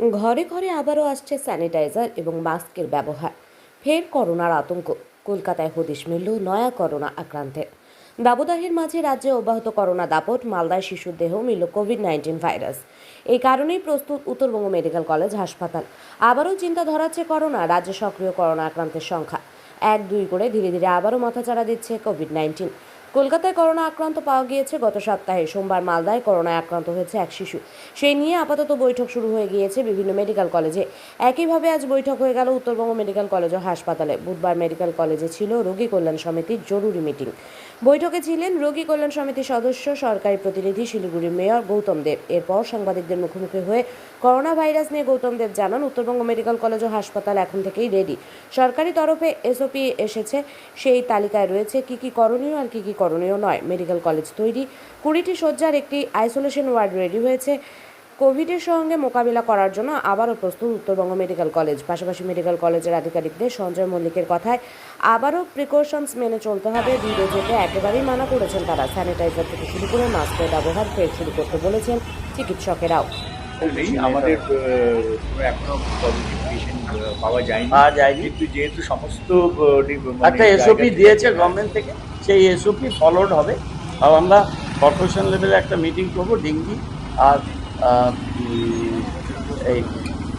ঘরে ঘরে আবারও আসছে স্যানিটাইজার এবং মাস্কের ব্যবহার। ফের করোনার আতঙ্ক। কলকাতায় হদিশ মিলল নয়া করোনা আক্রান্তের। দাবদাহের মাঝে রাজ্যে অব্যাহত করোনা দাপট, মালদায় শিশুর দেহ মিলল কোভিড নাইন্টিন ভাইরাস। এই কারণেই প্রস্তুত উত্তরবঙ্গ মেডিকেল কলেজ হাসপাতাল। আবারও চিন্তা ধরাচ্ছে করোনা, রাজ্যে সক্রিয় করোনা আক্রান্তের সংখ্যা। এক দুই করে ধীরে ধীরে আবারও মাথাচাড়া দিচ্ছে কোভিড নাইন্টিন। কলকাতায় করোনা আক্রান্ত পাওয়া গিয়েছে। গত সপ্তাহে সোমবার মালদায় করোনায় আক্রান্ত হয়েছে এক শিশু। সেই নিয়ে আপাতত বৈঠক শুরু হয়ে গিয়েছে বিভিন্ন মেডিকেল কলেজে। একইভাবে আজ বৈঠক হয়ে গেল উত্তরবঙ্গ মেডিকেল কলেজ ও হাসপাতালে। বুধবার মেডিকেল কলেজে ছিল রোগী কল্যাণ সমিতির জরুরি মিটিং। বৈঠকে ছিলেন রোগী কল্যাণ সমিতির সদস্য, সরকারি প্রতিনিধি, শিলিগুড়ির মেয়র গৌতম দেব। এরপর সাংবাদিকদের মুখোমুখি হয়ে করোনা ভাইরাস নিয়ে গৌতম দেব জানান, উত্তরবঙ্গ মেডিকেল কলেজ ও হাসপাতাল এখন থেকেই রেডি সরকারি তরফে এসওপি এসেছে। সেই তালিকায় রয়েছে কি কি করণীয় আর কি কি করণীয় নয়। মেডিকেল কলেজ তৈরি। কুড়িটি শয্যার একটি আইসোলেশন ওয়ার্ড রেডি হয়েছে। কোভিডের সঙ্গে মোকাবিলা করার জন্য আবারও প্রস্তুত উত্তরবঙ্গ মেডিকেল কলেজ। পাশাপাশি মেডিকেল কলেজের আধিকারিকদের সঞ্জয় মল্লিকের কথায় আবারও প্রিকশনস মেনে চলতে হবে। ভিড়ে যেতে একেবারেই মানা করেছেন তারা। স্যানিটাইজার থেকে শুরু করে মাস্কের ব্যবহার ফের শুরু করতে বলেছেন চিকিৎসকেরাও। আমাদের এখনও পজিটিভ পেশেন্ট পাওয়া যায়নি। পাওয়া যায়নি। কিন্তু যেহেতু সমস্ত ডি- মানে এসওপি দিয়েছে গভর্নমেন্ট থেকে? সেই এসওপি ফলোড হবে। আর আমরা কর্পোরেশন লেভেলে একটা মিটিং করব, ডেঙ্গি আর এই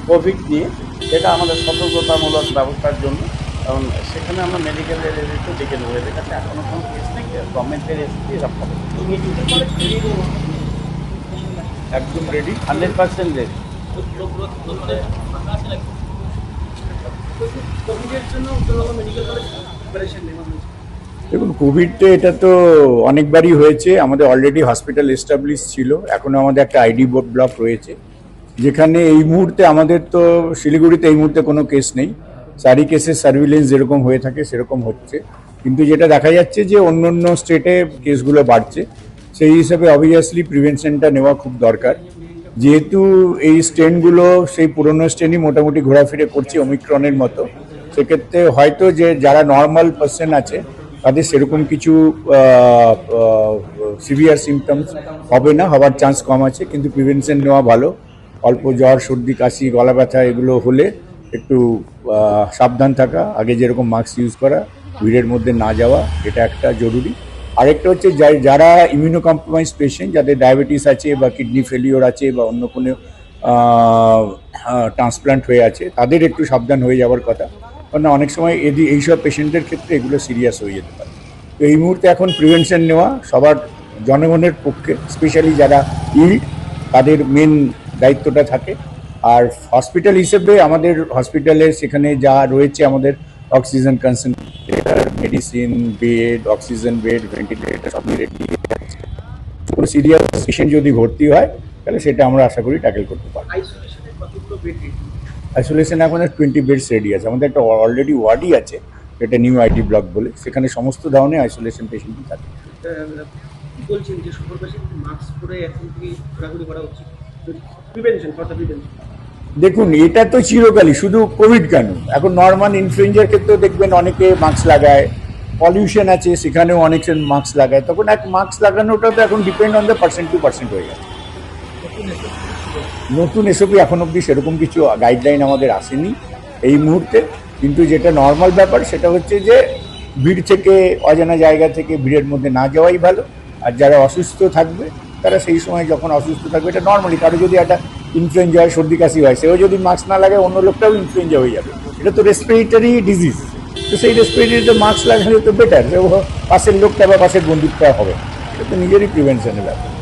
কোভিড নিয়ে। এটা আমাদের সতর্কতামূলক ব্যবস্থার জন্য। এবং সেখানে আমরা মেডিকেলের রেজিস্ট্রি ডেকে দেবো এদের কাছে এখনও কোনো কেস নেই। গভর্নমেন্টের এসপি এসব একদম রেডি হান্ড্রেড পার্সেন্ট রেট দেখুন কোভিডে এটা তো অনেকবারই হয়েছে। আমাদের অলরেডি হসপিটাল এস্টাবলিশ ছিল। এখনও আমাদের একটা আইডি ব্লক রয়েছে। যেখানে এই মুহূর্তে আমাদের তো, শিলিগুড়িতে এই মুহূর্তে কোনো কেস নেই। সারি কেসের সার্ভিলেন্স যেরকম হয়ে থাকে, সেরকম হচ্ছে। কিন্তু যেটা দেখা যাচ্ছে যে অন্য অন্য স্টেটে কেসগুলো বাড়ছে। সেই হিসাবে অবভিয়াসলি প্রিভেনশনটা নেওয়া খুব দরকার। যেহেতু এই স্ট্রেনগুলো সেই পুরনো স্ট্রেনই মোটামুটি ঘোরাফিরে করছে অমিক্রনের মতো। সেক্ষেত্রে হয়তো যে যারা নর্মাল পার্সন আছে তাদের সেরকম কিছু সিভিয়ার সিমটমস হবে না হওয়ার চান্স কম আছে, কিন্তু প্রিভেনশন নেওয়া ভালো। অল্প জ্বর, সর্দি, কাশি, গলা ব্যথা এগুলো হলে একটু সাবধান থাকা, আগে যেরকম মাস্ক ইউজ করা, ভিড়ের মধ্যে না যাওয়া, এটা একটা জরুরি। আরেকটা হচ্ছে যারা ইমিউনো কম্প্রোমাইজ পেশেন্ট যাদের ডায়াবেটিস আছে বা কিডনি ফেলিওর আছে বা অন্য কোনো ট্রান্সপ্লান্ট হয়ে আছে, তাদের একটু সাবধান হয়ে যাওয়ার কথা। কারণ অনেক সময় এদি, এইসব পেশেন্টের ক্ষেত্রে এগুলো সিরিয়াস হয়ে যেতে পারে। তো এই মুহূর্তে এখন প্রিভেনশন নেওয়া সবার জনগণের পক্ষে স্পেশালি যারা ইল তাদের মেন দায়িত্বটা থাকে। আর হসপিটাল হিসেবে আমাদের হসপিটালে সেখানে যা রয়েছে আমাদের oxygen concentrator medicine bed oxygen bed ventilator সব রেডি কোনো সিরিয়াস পেশেন্ট যদি ভর্তি হয়, তাহলে সেটা আমরা আশা করি ট্যাকেল করতে পারব। আইসোলেশন এখন টোয়েন্টি বেডস রেডি আছে। আমাদের একটা অলরেডি ওয়ার্ডই আছে এটা নিউ আইটি ব্লক বলে। সেখানে সমস্ত ধরনের আইসোলেশন পেশেন্টই থাকে। কি বলছেন যে সকল মাস্ক পরে এখন থেকে ঘোরাঘুরি করা উচিত? প্রিভেনশন ফর দ্য প্রিভেনশন দেখুন এটা তো চিরকালই শুধু কোভিড কেন? এখন নর্মাল ইনফ্লুয়েঞ্জার ক্ষেত্রেও দেখবেন অনেকে মাস্ক লাগায় পলিউশন আছে সেখানেও অনেকে মাস্ক লাগায়। তখন এক মাস্ক লাগানোটা তো এখন depend on the percent two percent হয়ে গেছে। নতুন এসবই এখন অবধি সেরকম কিছু গাইডলাইন আমাদের আসেনি এই মুহূর্তে। কিন্তু যেটা নর্মাল ব্যাপার সেটা হচ্ছে যে, ভিড় থেকে, অজানা জায়গা থেকে ভিড়ের মধ্যে না যাওয়াই ভালো। আর যারা অসুস্থ থাকবে, তারা সেই সময় যখন অসুস্থ থাকবে, এটা নর্মালি কারও যদি একটা ইনফ্লুয়েঞ্জা হয়, সর্দি কাশি হয়, সেও যদি মাস্ক না লাগায়, অন্য লোকটাও ইনফ্লুয়েঞ্জা হয়ে যাবে। এটা তো রেসপিরেটরি ডিজিজ তো সেই রেসপিরেটরিতে মাস্ক লাগালে তো বেটার পাশের লোকটা বা পাশের বন্ধুটা হবে। এটা তো নিজেরই প্রিভেনশনের ব্যাপার।